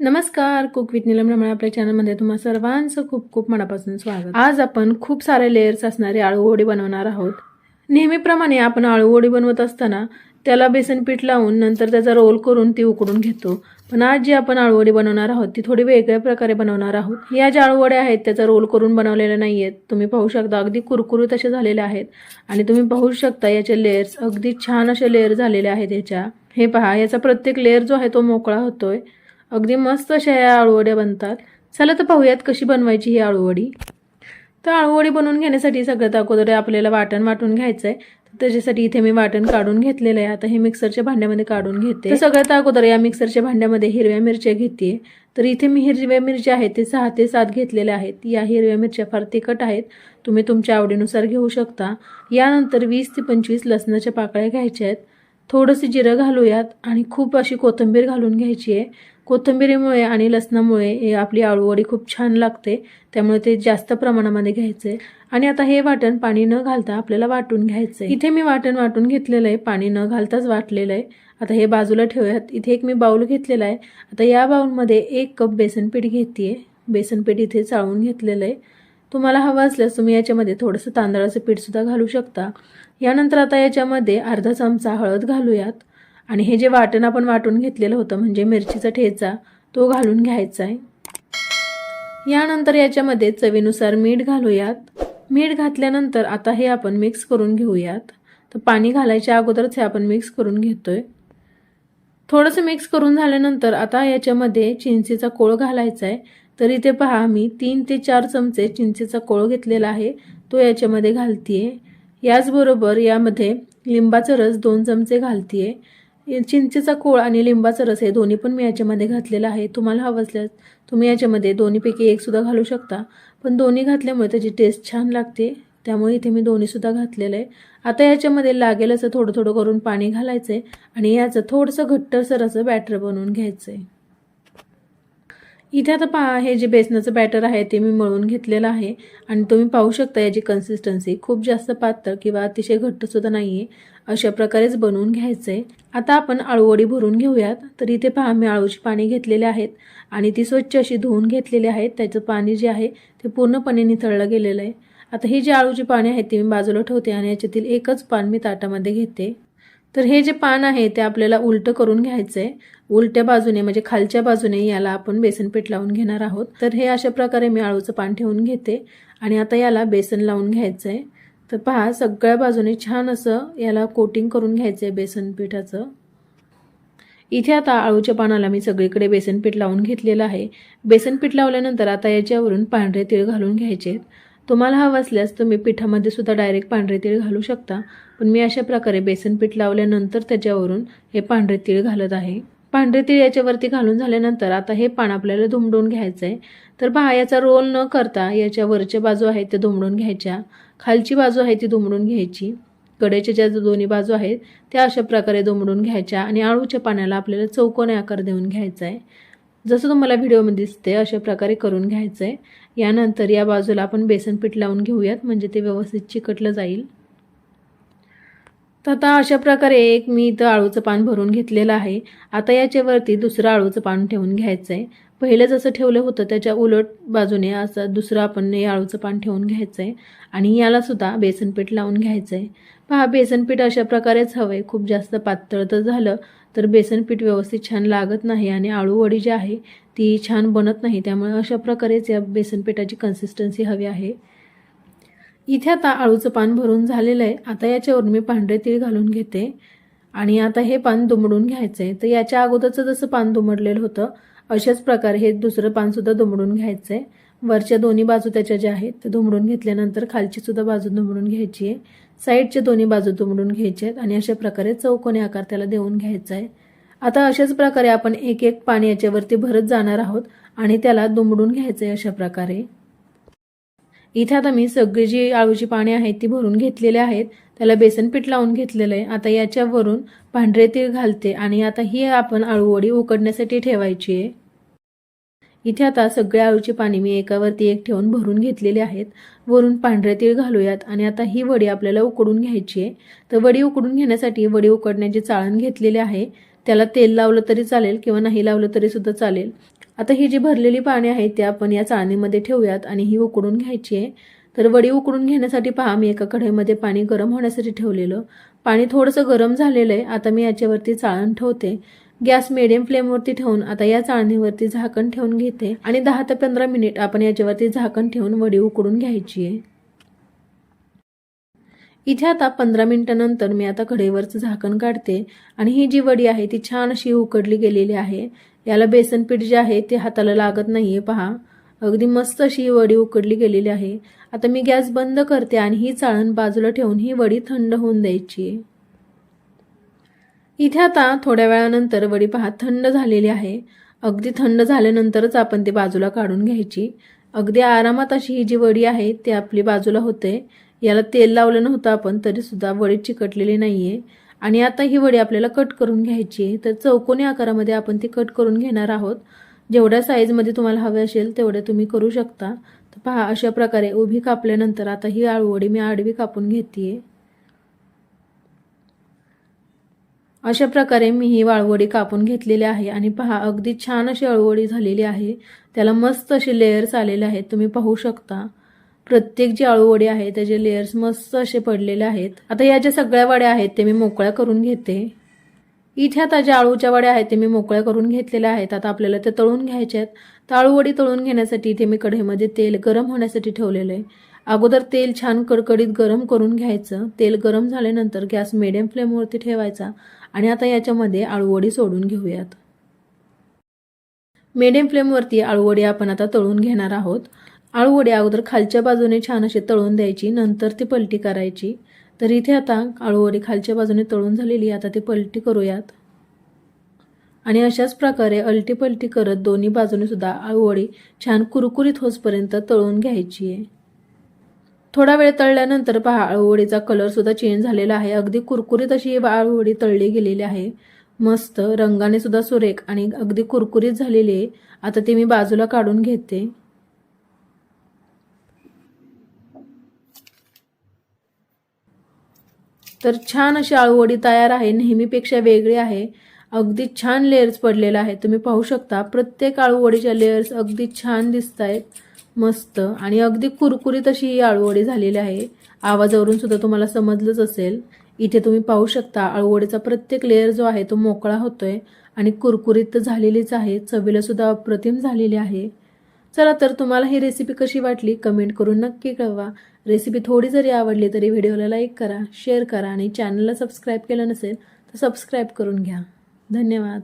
नमस्कार cook with Neelam Raman आपल्या चॅनलमध्ये तुम्हा सर्वांचं खूप खूप मनापासून स्वागत. आज आपण खूप सारे लेयर्स असणारी आळूवडी बनवणार आहोत. नेहमीप्रमाणे आपण आळूवडी बनवत असताना त्याला बेसन पीठ लावून नंतर त्याचा रोल करून ती उकडून घेतो. पण आज जी आपण आळूवडी बनवणार आहोत ती थोडी वेगळ्या प्रकारे बनवणार आहोत. या ज्या आळूवड्या आहेत त्याचा रोल करून बनवलेल्या नाही आहेत तुम्ही पाहू शकता अगदी कुरकुरीत असे झालेले आहेत. आणि तुम्ही पाहू शकता याचे लेयर्स अगदी छान असे लेअर झालेले आहेत याच्या. हे पहा याचा प्रत्येक लेअर जो आहे तो मोकळा होतोय. अगदी मस्त अशा या आळूवड्या बनतात. चला तर पाहूयात कशी बनवायची ही आळूवडी. तर आळूवडी बनवून घेण्यासाठी सगळ्यात अगोदर आपल्याला वाटण वाटून घ्यायचं आहे त्याच्यासाठी इथे मी वाटण काढून घेतलेलं आहे. आता हे मिक्सरच्या भांड्यामध्ये काढून घेते. तर सगळ्यात अगोदर या मिक्सरच्या भांड्यामध्ये हिरव्या मिरच्या घेते. तर इथे मी हिरव्या मिरच्या आहेत ते सहा ते सात घेतलेल्या आहेत. या हिरव्या मिरच्या फार तिखट आहेत. तुम्ही तुमच्या आवडीनुसार घेऊ शकता. यानंतर वीस ते पंचवीस लसणाच्या पाकळ्या घ्यायच्या आहेत. थोडंसं जिरं घालूयात आणि खूप अशी कोथिंबीर घालून घ्यायची आहे. कोथिंबीरीमुळे आणि लसणामुळे हे आपली आळूवडी खूप छान लागते. त्यामुळे ते जास्त प्रमाणामध्ये घ्यायचं. आहे आणि आता हे वाटण पाणी न घालता आपल्याला वाटून घ्यायचं आहे इथे मी वाटण वाटून घेतलेलं आहे. पाणी न घालताच वाटलेलं आहे. आता हे बाजूला ठेवूयात. इथे एक मी बाऊल घेतलेला आहे. आता या बाऊलमध्ये एक कप बेसनपीठ घेते आहे बेसनपीठ इथे चाळून घेतलेलं आहे. तुम्हाला हवं असल्यास तुम्ही याच्यामध्ये थोडंसं तांदळाचं पीठसुद्धा घालू शकता. यानंतर आता याच्यामध्ये अर्धा चमचा हळद घालूयात. आणि हे जे वाटण आपण वाटून घेतलेलं होतं म्हणजे मिरचीचा ठेचा तो घालून घ्यायचा आहे. यानंतर याच्यामध्ये चवीनुसार मीठ घालूयात. मीठ घातल्यानंतर आता हे आपण मिक्स करून घेऊयात. तर पाणी घालायच्या अगोदरच हे आपण मिक्स करून घेतोय. थोडंसं मिक्स करून झाल्यानंतर आता याच्यामध्ये चिंचेचा कोळ घालायचा आहे. तर इथे पहा मी तीन ते चार चमचे चिंचेचा कोळ घेतलेला आहे. तो याच्यामध्ये घालतीये. याचबरोबर यामध्ये लिंबाचा रस दोन चमचे घालतीये. चिंचेचा कोळ आणि लिंबाचा रस हे दोन्ही पण मी याच्यामध्ये घातलेला आहे. तुम्हाला हवं असल्यास तुम्ही याच्यामध्ये दोन्हीपैकी एकसुद्धा घालू शकता. पण दोन्ही घातल्यामुळे त्याची टेस्ट छान लागते. त्यामुळे इथे मी दोन्हीसुद्धा घातलेलं आहे आता याच्यामध्ये लागेल असं थोडं थोडं करून पाणी घालायचं आहे आणि याचं थोडंसं घट्टसर असं बॅटर बनवून घ्यायचं आहे इथे आता पहा हे जे बेसनाचं बॅटर आहे ते मी मळून घेतलेलं आहे. आणि तुम्ही पाहू शकता याची कन्सिस्टन्सी खूप जास्त पातळ किंवा अतिशय घट्टसुद्धा नाही आहे अशा प्रकारेच बनवून घ्यायचं आहे आता आपण आळूवडी भरून घेऊयात. तर इथे पहा मी आळूची पाणी घेतलेले आहेत. आणि ती स्वच्छ अशी धुवून घेतलेली आहेत. त्याचं पाणी जे आहे ते पूर्णपणे निथळलं गेलेलं आहे. आता ही जी आळूची पाणी आहेत ती मी बाजूला ठेवते आणि याच्यातील एकच पान मी ताटामध्ये घेते. तर हे जे पान आहे ते आपल्याला उलटं करून घ्यायचं आहे उलट्या बाजूने म्हणजे खालच्या बाजूने याला आपण बेसन पीठ लावून घेणार आहोत. तर हे अशा प्रकारे मी आळूचं पान ठेवून घेते. आणि आता याला बेसन लावून घ्यायचं आहे तर पहा सगळ्या बाजूने छान असं याला कोटिंग करून घ्यायचं आहे बेसन पिठाचं. इथे आता आळूच्या पानाला मी सगळीकडे बेसनपीठ लावून घेतलेलं आहे. बेसनपीठ लावल्यानंतर आता याच्यावरून पांढरे तीळ घालून घ्यायचे आहेत तुम्हाला हवं असल्यास तुम्ही पिठामध्ये सुद्धा डायरेक्ट पांढरे तीळ घालू शकता. पण मी अशा प्रकारे बेसन पीठ लावल्यानंतर त्याच्यावरून हे पांढरे तीळ घालत आहे. पांढरे तीळ याच्यावरती घालून झाल्यानंतर आता हे पान आपल्याला दुमडून घ्यायचं आहे तर पहा याचा रोल न करता याच्या वरच्या बाजू आहेत त्या दुमडून घ्यायच्या. खालची बाजू आहे ती दुमडून घ्यायची. कडेच्या ज्या दोन्ही बाजू आहेत त्या अशा प्रकारे दुमडून घ्यायच्या आणि आळूच्या पाण्याला आपल्याला चौकोनी आकार देऊन घ्यायचा आहे जसं तुम्हाला व्हिडिओमध्ये दिसते अशा प्रकारे करून घ्यायचं आहे यानंतर या बाजूला आपण बेसन पीठ लावून घेऊयात म्हणजे ते व्यवस्थित चिकटलं जाईल. तर आता अशा प्रकारे एक मी इथं आळूचं पान भरून घेतलेलं आहे. आता याच्यावरती दुसरं आळूचं पान ठेवून घ्यायचं आहे पहिलं जसं ठेवलं होतं त्याच्या उलट बाजूने असं दुसरं आपण हे आळूचं पान ठेवून घ्यायचं आहे आणि यालासुद्धा बेसनपीठ लावून घ्यायचं आहे पहा बेसनपीठ अशा प्रकारेच हवं आहे खूप जास्त पातळ तर झालं तर बेसन पीठ व्यवस्थित छान लागत नाही आणि आळूवडी जी आहे ती छान बनत नाही. त्यामुळे अशा प्रकारेच या बेसन पिठाची कन्सिस्टन्सी हवी आहे. इथे आता आळूचं पान भरून झालेलं आहे. आता याच्यावर मी पांढरे तीळ घालून घेते. आणि आता हे पान दुमडून घ्यायचं आहे तर याच्या अगोदरचं जसं पान दुमडलेलं होतं अशाच प्रकारे हे दुसरं पानसुद्धा दुमडून घ्यायचं आहे वरच्या दोन्ही बाजू त्याच्या ज्या आहेत त्या दुमडून घेतल्यानंतर खालची सुद्धा बाजू दुमडून घ्यायची आहे. साईडच्या दोन्ही बाजू दुमडून घ्यायचे आहेत आणि अशा प्रकारे चौकोनी आकार त्याला देऊन घ्यायचा आहे. आता अशाच प्रकारे आपण एक एक पाणी याच्यावरती भरत जाणार आहोत आणि त्याला दुमडून घ्यायचं आहे अशा प्रकारे. इथे आता मी सगळी जी आळूची पाणी आहेत ती भरून घेतलेली आहेत. त्याला बेसन पीठ लावून घेतलेलं आहे. आता याच्यावरून पांढरे तीळ घालते आणि आता ही आपण आळूवडी उकडण्यासाठी ठेवायची आहे. इथे आता सगळ्या आळूची पाणी मी एकावरती एक ठेवून भरून घेतलेली आहेत. वरून पांढरे तीळ घालूयात आणि आता ही वडी आपल्याला उकडून घ्यायची आहे. तर वडी उकडून घेण्यासाठी वडी उकडण्याचे चाळण घेतलेले आहे. त्याला तेल लावलं तरी चालेल किंवा नाही लावलं तरी सुद्धा चालेल. आता ही जी भरलेली पाणी आहेत ते आपण या चाळणीमध्ये ठेवूयात आणि ही उकडून घ्यायची आहे. तर वडी उकडून घेण्यासाठी पहा मी एका कढईमध्ये पाणी गरम होण्यासाठी ठेवलेलं. पाणी थोडंसं गरम झालेलं आहे. आता मी याच्यावरती चाळण ठेवते. गॅस मिडियम फ्लेमवरती ठेवून आता या चाळणीवरती झाकण ठेवून घेते. आणि दहा ते पंधरा मिनिट आपण याच्यावरती झाकण ठेवून वडी उकडून घ्यायची आहे. इथे आता पंधरा मिनिटानंतर मी आता कढईवरचं झाकण काढते. आणि ही जी वडी आहे ती छान अशी उकडली गेलेली आहे. याला बेसन पीठ जे आहे ते हाताला लागत नाही आहे पहा. अगदी मस्त अशी ही वडी उकडली गेलेली आहे. आता मी गॅस बंद करते आणि ही चाळण बाजूला ठेवून ही वडी थंड होऊन द्यायची आहे. इथे आता थोड्या वेळानंतर वडी पहा थंड झालेली आहे. अगदी थंड झाल्यानंतरच आपण ती बाजूला काढून घ्यायची. अगदी आरामात अशी ही जी वडी आहे ती आपली बाजूला होते. याला तेल लावलं नव्हतं आपण तरीसुद्धा वडी चिकटलेली आहे आणि आता ही वडी आपल्याला कट करून घ्यायची आहे. तर चौकोनी आकारामध्ये आपण ती कट करून घेणार आहोत. जेवढ्या साईजमध्ये तुम्हाला हवे असेल तेवढ्या तुम्ही करू शकता. तर पहा अशा प्रकारे उभी कापल्यानंतर आता ही आळूवडी मी आडवी कापून घेते अशा प्रकारे मी ही वाळवडी कापून घेतलेली आहे. आणि पहा अगदी छान अशी अळवडी झालेली आहे. त्याला मस्त असे लेयर्स आलेले आहेत. तुम्ही पाहू शकता. प्रत्येक जी अळूवडी आहे त्याचे लेयर्स मस्त असे पडलेले आहेत. आता या ज्या सगळ्या वड्या आहेत ते मी मोकळ्या करून घेते. इथे आता ज्या आळूच्या वड्या आहेत ते मी मोकळ्या करून घेतलेल्या आहेत. आता आपल्याला ते तळून घ्यायच्या आहेत. तर आळूवडी तळून घेण्यासाठी इथे मी कढईमध्ये तेल गरम होण्यासाठी ठेवलेलं आहे. अगोदर तेल छान कडकडीत गरम करून घ्यायचं. तेल गरम झाल्यानंतर गॅस मिडियम फ्लेमवरती ठेवायचा आणि आता याच्यामध्ये आळूवडी सोडून घेऊयात. मिडियम फ्लेमवरती आळूवडी आपण आता तळून घेणार आहोत. आळूवडी अगोदर खालच्या बाजूने छान अशी तळून द्यायची नंतर ती पलटी करायची. तर इथे आता आळूवडी खालच्या बाजूने तळून झालेली आता ती पलटी करूयात. आणि अशाच प्रकारे अलटी पलटी करत दोन्ही बाजूने सुद्धा आळूवडी छान कुरकुरीत होसपर्यंत तळून घ्यायची आहे. थोडा वेळ तळल्यानंतर पहा आळूवडीचा कलर सुद्धा चेंज झालेला आहे. अगदी कुरकुरीत अशी ही आळूवडी तळली गेलेली आहे. मस्त रंगाने सुद्धा सुरेख आणि अगदी कुरकुरीत झालेली आहे. आता ती मी बाजूला काढून घेते. तर छान अशी आळूवडी तयार आहे नेहमीपेक्षा वेगळी आहे. अगदी छान लेयर्स पडलेला आहे. तुम्ही पाहू शकता प्रत्येक आळूवडीच्या लेयर्स अगदी छान दिसत आहेत मस्त. आणि अगदी कुरकुरीत अशी ही आळूवडी झालेली आहे. आवाजावरून सुद्धा तुम्हाला समजलंच असेल. इथे तुम्ही पाहू शकता आळूवडीचा प्रत्येक लेअर जो आहे तो मोकळा होतोय आणि कुरकुरीत झालेलीच आहे. चवीला सुद्धा अप्रतिम झालेली आहे. चला तर तुम्हाला ही रेसिपी कशी वाटली कमेंट करून नक्की कळवा. रेसिपी थोडी जरी आवडली तरी व्हिडिओला लाईक करा शेअर करा आणि चॅनलला सबस्क्राईब केलं नसेल तर सबस्क्राईब करून घ्या. धन्यवाद.